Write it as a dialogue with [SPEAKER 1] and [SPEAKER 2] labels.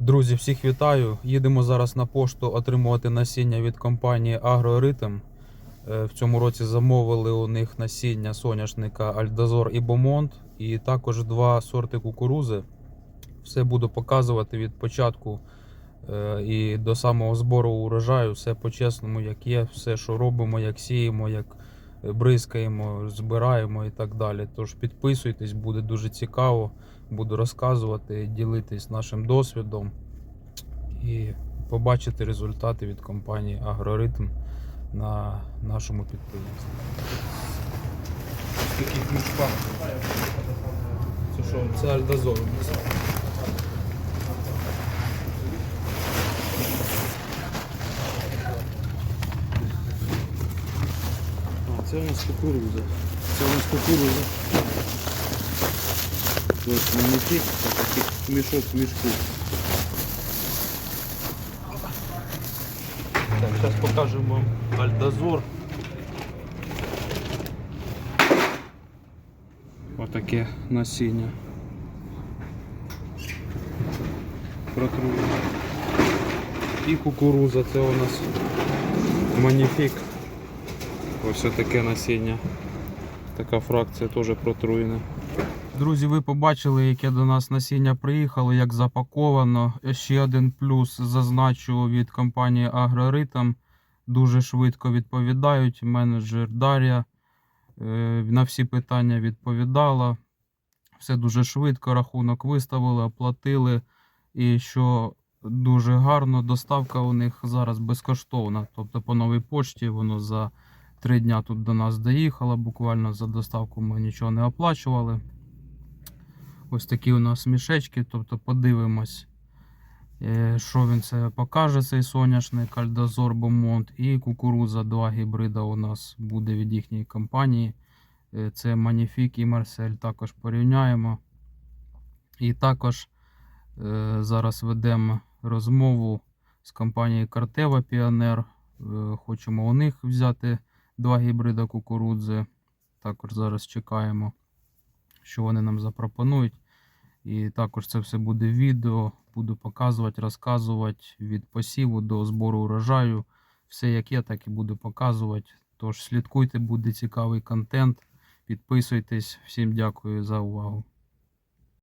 [SPEAKER 1] Друзі, всіх вітаю. Їдемо зараз на пошту отримувати насіння від компанії Агроритм. Е, В цьому році замовили у них насіння соняшника Альдазор і Бомонт, і також два сорти кукурузи. Все буду показувати від початку е, і до самого збору урожаю. Все по-чесному, як є, все, що робимо, як сіємо, як бризкаємо, збираємо і так далі. Тож підписуйтесь, буде дуже цікаво. Буду розказувати, ділитись нашим досвідом і побачити результати від компанії Агроритм на нашому підприємстві. Це що? Це альдазор
[SPEAKER 2] це у нас кукуруза. Це у нас кукуруза. Ось мініки, такий мішок в мішку.
[SPEAKER 1] Так, зараз покажемо альдазор.
[SPEAKER 2] Отаке насіння. Протруєно.
[SPEAKER 1] І кукуруза, це у нас маніфік.
[SPEAKER 2] Ось таке насіння. Така фракція теж протруєна.
[SPEAKER 1] Друзі, ви побачили, яке до нас насіння приїхало, як запаковано. Ще один плюс зазначу від компанії Агроритм. Дуже швидко відповідають. Менеджер Дар'я е, на всі питання відповідала. Все дуже швидко, рахунок виставили, оплатили. І що дуже гарно, доставка у них зараз безкоштовна. Тобто по новій пошті воно за три дня тут до нас доїхало. Буквально за доставку ми нічого не оплачували. Ось такі у нас мішечки, тобто подивимось, е, що він це покаже, цей соняшник Альдазор Бомонт і кукуруза, два гібрида у нас буде від їхньої компанії. Е, Це Маніфік і Марсель також порівняємо. І також е, зараз ведемо розмову з компанією Картева Піонер. Хочемо у них взяти два гібрида кукурудзи. Також зараз чекаємо, що вони нам запропонують. І також це все буде відео. Буду показувати, розказувати від посіву до збору урожаю. Все як є, так і буду показувати. Тож слідкуйте, буде цікавий контент. Підписуйтесь. Всім дякую за увагу.